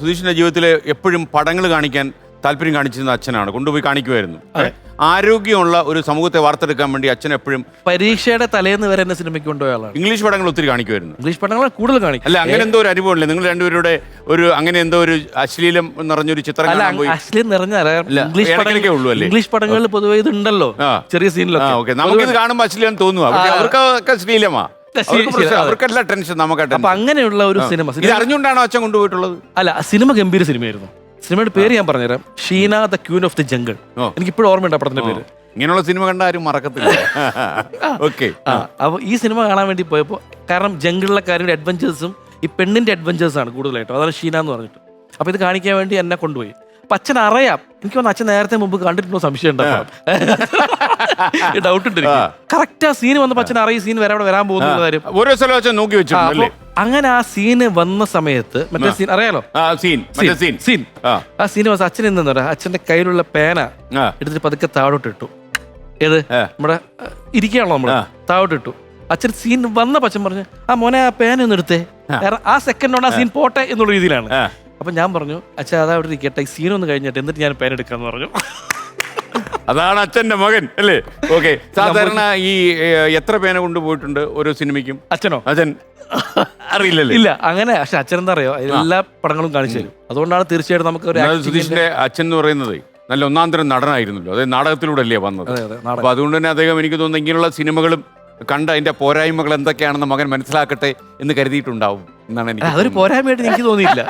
സുധീഷിന്റെ ജീവിതത്തിൽ എപ്പോഴും പടങ്ങൾ കാണിക്കാൻ താല്പര്യം കാണിച്ചിരുന്ന അച്ഛനാണ്. കൊണ്ടുപോയി കാണിക്കുമായിരുന്നു ആരോഗ്യമുള്ള ഒരു സമൂഹത്തെ വാർത്തെടുക്കാൻ വേണ്ടി അച്ഛൻ എപ്പോഴും പരീക്ഷയുടെ തലേന്ന് വരെ എന്നെ സിനിമയ്ക്ക് കൊണ്ടുപോയ ആളാണ്. ഇംഗ്ലീഷ് പടങ്ങൾ ഒത്തിരി കാണിക്കുമായിരുന്നു ഇംഗ്ലീഷ് പടങ്ങൾ കൂടുതൽ കാണിക്കും. അല്ല അങ്ങനെ എന്തോ ഒരു അനുഭവമില്ലേ നിങ്ങൾ രണ്ടുപേരുടെ ഒരു അങ്ങനെ എന്തോ ഒരു അശ്ലീലം നിറഞ്ഞൊരു ചിത്രം അല്ല ആക്ച്വലി നിറഞ്ഞ ഇംഗ്ലീഷ് പടങ്ങളൊക്കെ ഉള്ളൂ അല്ലേ? ഇംഗ്ലീഷ് പടങ്ങളിൽ പൊതുവെ ഇതുണ്ടല്ലോ. ചെറിയ സീനിലൊക്കെ നമുക്ക് ഇത് കാണുമ്പോൾ അശ്ലീലം തോന്നുക. അവർക്കൊക്കെ ശ്ലീലമാ അവർക്കല്ല ടെൻഷൻ നമുക്ക് അപ്പൊ അങ്ങനെയുള്ള ഒരു സിനിമ ഇത് അറിഞ്ഞുകൊണ്ടാണോ അച്ഛൻ കൊണ്ടുപോയിട്ടുള്ളത്? അല്ല സിനിമ ഗംഭീര സിനിമയായിരുന്നു. സിനിമയുടെ പേര് ഞാൻ പറഞ്ഞുതരാം. Sheena the queen of the jungle. എനിക്ക് ഇപ്പോഴും ഓർമ്മയുണ്ട് ആ പടത്തിന്റെ പേര്. ഇങ്ങനെയുള്ള സിനിമ കണ്ട ആരും മറക്കത്തില്ല. ഓക്കെ. അപ്പൊ അപ്പോൾ ഈ സിനിമ കാണാൻ വേണ്ടി പോയപ്പോൾ കാരണം ജംഗിളിലെ കാര്യങ്ങളുടെ അഡ്വഞ്ചേഴ്സും ഈ പെണ്ണിന്റെ അഡ്വഞ്ചേഴ്സ് ആണ് കൂടുതലായിട്ടും. അതാണ് ഷീന എന്ന് പറഞ്ഞിട്ട്. അപ്പോൾ ഇത് കാണിക്കാൻ വേണ്ടി എന്നെ കൊണ്ടുപോയി. അച്ഛൻ അറിയാം എനിക്ക് തോന്നുന്നു അച്ഛൻ നേരത്തെ മുമ്പ് കണ്ടിട്ടുണ്ടോ സംശയം ഡൗട്ട് ഉണ്ട് കറക്റ്റ് ആ. സീൻ വന്നപ്പോ അച്ഛൻ അറിയാം സീൻ വരെ അവിടെ വരാൻ പോകുന്ന കാര്യം. ഓരോ സ്ഥലം അച്ഛൻ നോക്കി അങ്ങനെ ആ സീന് വന്ന സമയത്ത് മറ്റേ സീൻ അറിയാലോ? ആ സീൻ സീൻ ആ. സീൻ വന്ന അച്ഛൻ എന്താ പറയാ? അച്ഛന്റെ കയ്യിലുള്ള പേന എടുത്തിട്ട് പതുക്കെ താഴോട്ട് ഇട്ടു ഏത് നമ്മുടെ ഇരിക്കുകയാണല്ലോ നമ്മൾ. താഴോട്ട് ഇട്ടു അച്ഛൻ സീൻ വന്ന പച്ചൻ പറഞ്ഞു ആ മോനെ ആ പേന ഒന്ന് എടുത്തേ. കാരണം ആ സെക്കൻഡ് ആ സീൻ പോട്ടെ എന്നുള്ള രീതിയിലാണ്. അപ്പൊ ഞാൻ പറഞ്ഞു അച്ഛാ അതാ അവിടെ ഇരിക്കട്ടെ സീൻ ഒന്ന് കഴിഞ്ഞിട്ട് എന്നിട്ട് ഞാൻ പേന എടുക്കാന്ന് പറഞ്ഞു. അതാണ് അച്ഛന്റെ മകൻ അല്ലേ? ഓക്കെ സാധാരണ ഈ എത്ര പേന കൊണ്ടുപോയിട്ടുണ്ട് ഓരോ സിനിമയ്ക്കും? അച്ഛനോ? അച്ഛൻ അറിയില്ലല്ലേ? ഇല്ല അങ്ങനെ പക്ഷെ അച്ഛൻ എന്താ അറിയോ? എല്ലാ പടങ്ങളും കാണിച്ചു തരും. അതുകൊണ്ടാണ് തീർച്ചയായിട്ടും നമുക്ക് ഒരു സുധീഷിന്റെ അച്ഛൻ എന്ന് പറയുന്നത് നല്ല ഒന്നാം തരം നടനായിരുന്നല്ലോ. അതായത് നാടകത്തിലൂടെ അല്ലേ വന്നത് അപ്പൊ അതുകൊണ്ട് തന്നെ അദ്ദേഹം എനിക്ക് തോന്നുന്നു ഇങ്ങനെയുള്ള സിനിമകളും കണ്ട് അതിന്റെ പോരായ്മകൾ എന്തൊക്കെയാണെന്ന് മകൻ മനസ്സിലാക്കട്ടെ എന്ന് കരുതിയിട്ടുണ്ടാവും എന്നാണ് എനിക്ക് അതൊരു പോരായ്മയായിട്ട് എനിക്ക് തോന്നിയില്ല.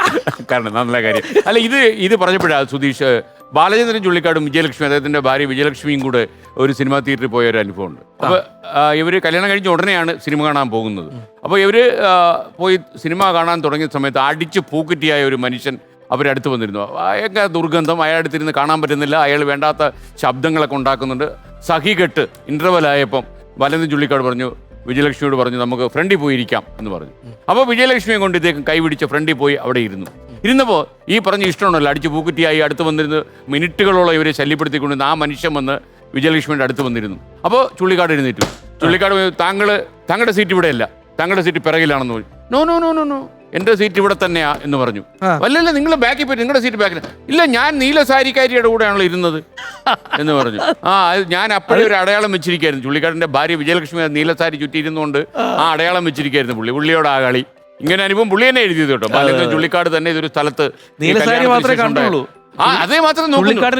കാരണം നല്ല കാര്യം. അല്ല ഇത് ഇത് പറഞ്ഞപ്പോഴാണ് സുധീഷ് ബാലചന്ദ്രൻ ചുള്ളിക്കാടും വിജയലക്ഷ്മി അദ്ദേഹത്തിന്റെ ഭാര്യ വിജയലക്ഷ്മിയും കൂടെ ഒരു സിനിമാ തിയേറ്ററിൽ പോയ ഒരു അനുഭവമുണ്ട്. അപ്പൊ ആ, ഇവർ കല്യാണം കഴിഞ്ഞ ഉടനെയാണ് സിനിമ കാണാൻ പോകുന്നത്. അപ്പോൾ ഇവർ പോയി സിനിമ കാണാൻ തുടങ്ങിയ സമയത്ത് അടിച്ച് പൂക്കുറ്റിയായ ഒരു മനുഷ്യൻ അവരടുത്ത് വന്നിരുന്നു. അയാൾക്ക് ദുർഗന്ധം അയാൾ അടുത്തിരുന്ന് കാണാൻ പറ്റുന്നില്ല അയാൾ വേണ്ടാത്ത ശബ്ദങ്ങളൊക്കെ ഉണ്ടാക്കുന്നുണ്ട്. സഹികെട്ട് ഇന്റർവൽ ആയപ്പം വലന്ന് ചുള്ളിക്കാട് പറഞ്ഞു വിജയലക്ഷ്മിയോട് പറഞ്ഞു നമുക്ക് ഫ്രണ്ടിൽ പോയി ഇരിക്കാം എന്ന് പറഞ്ഞു. അപ്പോൾ വിജയലക്ഷ്മിയെ കൊണ്ട് ഇദ്ദേഹം കൈപിടിച്ച് ഫ്രണ്ടിൽ പോയി അവിടെ ഇരുന്നു. ഇരുന്നപ്പോൾ ഈ പറഞ്ഞ ഇഷ്ടമാണല്ലോ അടിച്ച് പൂക്കുറ്റിയായി അടുത്ത് വന്നിരുന്ന് മിനിറ്റുകളോളം ഇവരെ ശല്യപ്പെടുത്തിക്കൊണ്ട് ആ മനുഷ്യൻ വന്ന് വിജയലക്ഷ്മിയുടെ അടുത്ത് വന്നിരുന്നു. അപ്പോൾ ചുള്ളിക്കാട് എഴുന്നേറ്റു. ചുള്ളിക്കാട് താങ്കൾ താങ്കളുടെ സീറ്റ് ഇവിടെയല്ല. താങ്കളുടെ സീറ്റ് പിറകിലാണെന്ന് പറഞ്ഞു. No no no no no എന്റെ സീറ്റ് ഇവിടെ തന്നെയാ എന്ന് പറഞ്ഞു. അല്ലല്ല നിങ്ങൾ ബാക്കിൽ പോയി നിങ്ങളുടെ സീറ്റ് ബാക്കിൽ ഇല്ല ഞാൻ നീല സാരിക്കാരിയുടെ കൂടെയാണല്ലോ ഇരുന്നത് എന്ന് പറഞ്ഞു. ആ അത് ഞാൻ അപ്പോഴേ ഒരു അടയാളം വെച്ചിരിക്കായിരുന്നു. ചുള്ളിക്കാടിന്റെ ഭാര്യ വിജയലക്ഷ്മി നീലസാരി നീല സാരി ചുറ്റിയിരുന്നുകൊണ്ട് ആ അടയാളം വെച്ചിരിക്കായിരുന്നു പുള്ളി. പുള്ളിയോട് ആ കളി. ഇങ്ങനെ അനുഭവം പുള്ളി തന്നെ എഴുതിയത് കേട്ടോ. അല്ലെങ്കിൽ ചുള്ളിക്കാട് തന്നെ ഇതൊരു സ്ഥലത്ത് ഈ നീല സാരി കല്യാണത്തിന് മാത്രമേ കണ്ടുള്ളൂ. ആ അതേ മാത്രം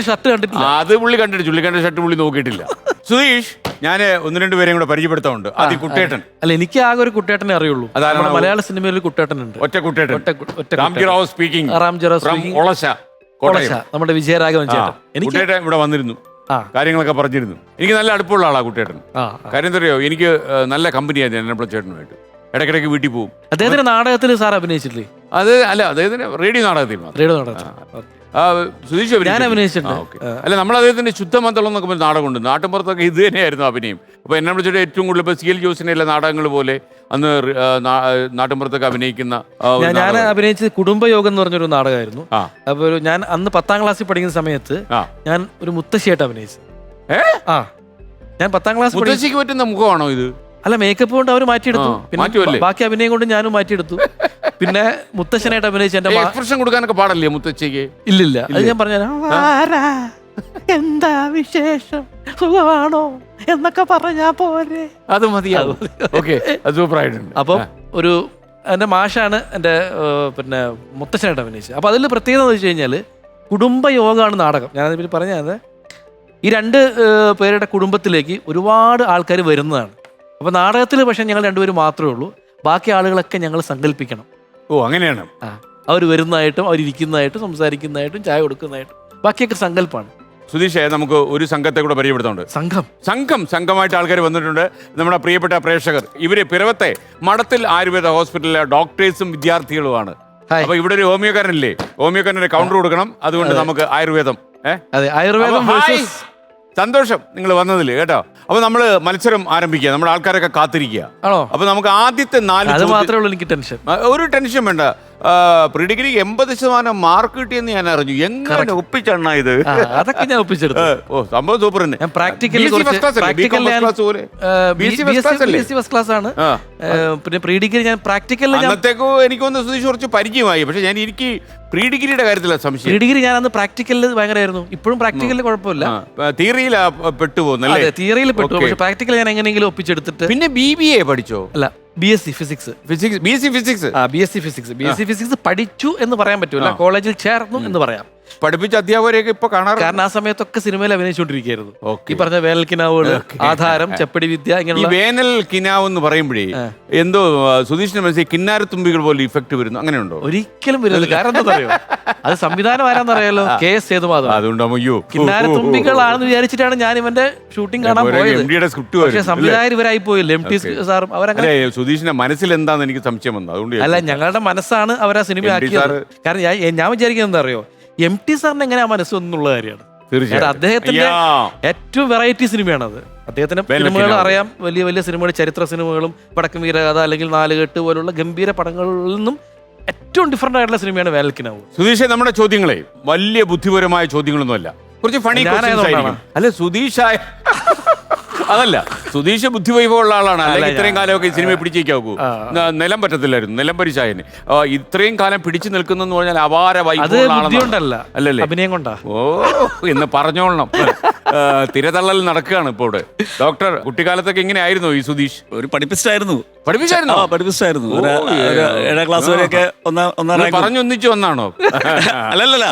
ഷർട്ട് കണ്ടിട്ടില്ല. അത് പുള്ളി കണ്ടിട്ട് ചുള്ളിക്കാടിന്റെ ഷർട്ട് പുള്ളി നോക്കിയിട്ടില്ല. സുധീഷ് ഞാൻ ഒന്ന് രണ്ട് പേരെയും കൂടെ പരിചയപ്പെടുത്താറുണ്ട് ആദ്യം കുട്ടേട്ടൻ. അല്ല എനിക്ക് ആകെ ഒരു കുട്ടേട്ടനെ അറിയുള്ളൂ. അതാ നമ്മുടെ മലയാള സിനിമയിൽ ഒരു കുട്ടേട്ടനുണ്ട്. ഒറ്റ കുട്ടേട്ടൻ. ഒറ്റ കു- ഒറ്റ രാംജിറാവു സ്പീക്കിംഗ് speaking. ഒളശ. കൊളശ, നമ്മുടെ വിജയരാഘവൻ ചേട്ടൻ. എനിക്ക് കുട്ടേട്ടൻ ഇവിടെ വന്നിരുന്നു. ആ. കാര്യങ്ങളൊക്കെ പറഞ്ഞിരുന്നു. എനിക്ക് നല്ല അടുപ്പമുള്ള ആളാ കുട്ടേട്ടൻ. ആ കാര്യം എന്താ അറിയോ? എനിക്ക് നല്ല നല്ല കമ്പനിയായിരുന്നു എന്നപ്പള ചേട്ടനുമായിട്ട് ഇടയ്ക്കിടയ്ക്ക് വീട്ടിൽ പോകും അദ്ദേഹത്തിന്റെ നാടകത്തിൽ സാർ അഭിനയിച്ചിട്ടില്ലേ? അത് അല്ല അദ്ദേഹത്തിന് റേഡിയോ നാടകത്തിൽ മാത്രം. റേഡിയോ നാടകത്തിൽ. സുധീഷ് ഞാൻ അഭിനയിച്ചിട്ടുണ്ട്. അല്ല നമ്മൾ അദ്ദേഹത്തിന്റെ ശുദ്ധമന്ത്രം എന്നൊക്കെ പറഞ്ഞ നാടകമുണ്ട് നാട്ടിൻപുറത്തൊക്കെ ഇത് തന്നെയായിരുന്നു അഭിനയം. അപ്പൊ എന്നെ വിളിച്ചിട്ട് ഏറ്റവും കൂടുതൽ ഇപ്പൊ സി എൽ ജോസിന്റെ എല്ലാ നാടകങ്ങൾ പോലെ അന്ന് റി- ആ, നാ- നാട്ടിൻപുറത്തൊക്കെ അഭിനയിക്കുന്ന ആ, ഒരു ഞാൻ ഞാൻ നാടകം. അഭിനയിച്ചത് കുടുംബയോഗം എന്ന് പറഞ്ഞൊരു നാടകമായിരുന്നു. ആ. അപ്പൊ ഒരു ഞാൻ അന്ന് പത്താം ക്ലാസ്സിൽ പഠിക്കുന്ന സമയത്ത് ആ. ഞാൻ ഒരു മുത്തശ്ശിയായിട്ട് അഭിനയിച്ചു. ഏ? ആ. ഞാൻ പത്താം ക്ലാസ് പഠി മുത്തശ്ശിക്ക് പറ്റുന്ന മുഖമാണോ ഇത്? അല്ല മേക്കപ്പ് കൊണ്ട് അവർ മാറ്റിയെടുത്തു. ആ? ബാക്കി അഭിനയം കൊണ്ട് ഞാനും മാറ്റിയെടുത്തു. പിന്നെ മുത്തശ്ശനായിട്ട് അഭിനയിച്ച എന്റെ മാ- എക്സ്പ്രഷൻ കൊടുക്കാനൊക്കെ പാടല്ലേ മുത്തശ്ശിക്ക് ഇല്ലില്ല. അത് ഞാൻ പറഞ്ഞു എന്താ വിശേഷം? സുഖമാണോ? എന്നൊക്കെ പറഞ്ഞാ പോരെ. അത് മതിയാവും ഓക്കെ അത് സൂപ്പറായിട്ടുണ്ട് അപ്പം ഒരു എന്റെ മാഷാണ് എന്റെ ഏഹ്, പിന്നെ മുത്തശ്ശനായിട്ട് അഭിനയിച്ചത്. അപ്പോൾ അതിൽ പ്രത്യേകത എന്ന് വെച്ച് കഴിഞ്ഞാൽ കുടുംബയോഗമാണ് നാടകം. ഞാനതിൽ പറഞ്ഞത് ഈ രണ്ട് ഏഹ്, പേരുടെ കുടുംബത്തിലേക്ക് ഒരുപാട് ആൾക്കാർ വരുന്നതാണ്. അപ്പോൾ നാടകത്തിൽ പക്ഷേ ഞങ്ങൾ രണ്ടുപേരും മാത്രമേ ഉള്ളൂ. ബാക്കി ആളുകളൊക്കെ ഞങ്ങൾ സങ്കല്പിക്കണം. ഓ അങ്ങനെയാണ്. ആ അവർ വരുന്നതായിട്ടും അവർ ഇരിക്കുന്നതായിട്ടും സംസാരിക്കുന്നതായിട്ടും ചായ കൊടുക്കുന്നതായിട്ടും ബാക്കിയൊക്കെ സങ്കല്പമാണ് സുധീഷേ നമുക്ക് ഒരു സംഘത്തെ കൂടെ പരിചയപ്പെടുത്തുന്നുണ്ട് സംഘം? സംഘം സംഘമായിട്ട് ആൾക്കാർ വന്നിട്ടുണ്ട്. നമ്മുടെ പ്രിയപ്പെട്ട പ്രേക്ഷകർ. ഇവർ പിറവത്തെ മഠത്തിൽ ആയുർവേദ ഹോസ്പിറ്റലിലെ ഡോക്ടേഴ്സും വിദ്യാർത്ഥികളുമാണ്. ഹായ്. അപ്പൊ ഇവിടെ ഒരു ഹോമിയോക്കാരനില്ലേ? ഹോമിയോക്കാരന് കൗണ്ടർ കൊടുക്കണം. അതുകൊണ്ട് നമുക്ക് ആയുർവേദം അതെ ആയുർവേദം versus- സന്തോഷം നിങ്ങൾ വന്നതിൽ കേട്ടോ? അപ്പൊ നമ്മൾ മത്സരം ആരംഭിക്കുക. നമ്മുടെ ആൾക്കാരൊക്കെ കാത്തിരിക്കുക. ആണോ? അപ്പൊ നമുക്ക് ആദ്യത്തെ നാല് അത് ചോദ്യ- മാത്രമേ ഉള്ളൂ എനിക്ക് ടെൻഷൻ ഒരു ടെൻഷൻ വേണ്ട. പ്രീ ഡിഗ്രിക്ക് എൺപത് ശതമാനം മാർക്ക് കിട്ടിയെന്ന് ഞാൻ അറിഞ്ഞു. എങ്ങനെ ഒപ്പിച്ചണ്ണ ഇത്? ആ, അതൊക്കെ ഞാൻ ഒപ്പിച്ചെടുത്തു. ഓ സംഭവം സൂപ്പർ തന്നെ. ഞാൻ പ്രാക്ടിക്കൽ BSc first class അല്ലേ? BCom first class പോലെ. BSc first class അല്ലേ? ഫസ്റ്റ് ക്ലാസ് ആണ്. ആ. ഏ, പിന്നെ പ്രീ ഡിഗ്രി ഞാൻ പ്രാക്ടിക്കലിൽ ഞാൻ അന്നത്തേക്കോ എനിക്കൊന്ന് സുധീഷ് കുറച്ച് പരിചയമായി. പക്ഷെ ഞാൻ എനിക്ക് പ്രീ ഡിഗ്രിയുടെ കാര്യത്തിലാണ് പ്രീ സംശയം ഡിഗ്രി ഞാൻ അന്ന് പ്രാക്ടിക്കലിൽ ഭയങ്കരമായിരുന്നു ഇപ്പോഴും പ്രാക്ടിക്കലിൽ കുഴപ്പമില്ല. തിയറിയിലാ പെട്ടുപോകുന്നല്ലേ അതെ തിയറിയിൽ പെട്ടു Okay. പക്ഷെ പ്രാക്ടിക്കൽ ഞാൻ എങ്ങനെയെങ്കിലും ഒപ്പിച്ചെടുത്തിട്ട് പിന്നെ ബി ബി എ പഠിച്ചോ? അല്ല. B S C physics physics B S C physics ആ B S C physics B S C physics പഠിച്ചു എന്ന് പറയാൻ പറ്റൂല. കോളേജിൽ ചേർന്നു എന്ന് പറയാം. പഠിപ്പിച്ച അധ്യാപകരെയൊക്കെ ഇപ്പൊ കാണാറ് കാരണം ആ സമയത്തൊക്കെ സിനിമയിൽ അഭിനയിച്ചുകൊണ്ടിരിക്കുകയായിരുന്നു. Okay. ഈ പറഞ്ഞ വേനൽ കിനാവുകൾ ആധാരം ചെപ്പടി വിദ്യ ഈ ഇങ്ങനെയുള്ള വേനൽ കിനാവ് എന്ന് പറയുമ്പോഴേ എന്തോ ആ, സുധീഷിന്റെ മനസ്സിൽ കിന്നാരത്തുമ്പികൾ പോലെ ഇഫക്റ്റ് വരുന്നു. അങ്ങനെയുണ്ടോ? ഒരിക്കലും വരുന്നില്ല. കാരണം എന്താ അറിയോ അത് സംവിധാനം ആരാന്നറിയാലോ കെ എസ് സേതുമാധവൻ. അതുകൊണ്ടാണ് അയ്യോ കിന്നാരത്തുമ്പികളാണെന്ന് വിചാരിച്ചിട്ടാണ് ഞാൻ ഇവന്റെ ഷൂട്ടിംഗ് കാണാൻ പോയത്. സ്ക്രിപ്റ്റ് പക്ഷെ സംവിധായകർ ഇവരായി പോയില്ല. എം ടി സാറും അവരങ്ങനെ അല്ലെ സുധീഷിന്റെ മനസ്സിൽ എന്താന്ന് എനിക്ക് സംശയം വന്നു. അതുകൊണ്ട് അല്ല ഞങ്ങളുടെ മനസ്സാണ് അവർ ആ സിനിമ ആക്കിയത്. സാറ് കാരണം ഞാൻ ഞാൻ വിചാരിക്കുന്നത് എന്താ അറിയോ എം ടി സാറിന് എങ്ങനെ ആ മനസ്സ് എന്നുള്ള കാര്യമാണ് തീർച്ചയായും. അദ്ദേഹത്തിന്റെ. ഏറ്റവും വെറൈറ്റി സിനിമയാണത് അദ്ദേഹത്തിന്റെ വേനൽ സിനിമകൾ. അറിയാം വലിയ വലിയ സിനിമകൾ ചരിത്ര സിനിമകളും പടക്കം വീരകഥ അല്ലെങ്കിൽ നാലുകെട്ട് പോലുള്ള ഗംഭീര പടങ്ങളിൽ നിന്നും ഏറ്റവും ഡിഫറെന്റ് ആയിട്ടുള്ള സിനിമയാണ് വേനൽക്കിനാവ് സുധീഷ് നമ്മുടെ ചോദ്യങ്ങളെ വലിയ ബുദ്ധിപരമായ ചോദ്യങ്ങളൊന്നുമല്ല കുറച്ച് ഫണി ഞാനായതുകൊണ്ടാണ്. അല്ല സുധീഷായ അതല്ല സുധീഷ് ബുദ്ധിവൈഭവമുള്ള ആളാണ്. അല്ലെങ്കിൽ ഇത്രയും കാലമൊക്കെ ഈ സിനിമയെ പിടിച്ചേക്കാവൂ. നിലം പറ്റത്തില്ലായിരുന്നു. നിലം പരിശായന്. ഇത്രയും കാലം പിടിച്ചു നിൽക്കുന്നെന്ന് പറഞ്ഞാൽ അപാര വൈഭവമുള്ള അല്ലല്ലേ? അഭിനയം കൊണ്ടാ. ഓ എന്ന് പറഞ്ഞോളണം. തിരതള്ളൽ നടക്കുകയാണ് ഇപ്പോൾ ഇവിടെ. ഡോക്ടർ കുട്ടിക്കാലത്തൊക്കെ ഇങ്ങനെ ആയിരുന്നു ഈ സുധീഷ്? ഒരു പഠിപ്പിസ്റ്റായിരുന്നു. പഠിപ്പിച്ചായിരുന്നു? പഠിപ്പിച്ചായിരുന്നു yeah. ഏഴാം ക്ലാസ് വരെയൊക്കെ ഒന്നാം പറഞ്ഞൊന്നിച്ചു വന്നാണോ? അല്ലല്ല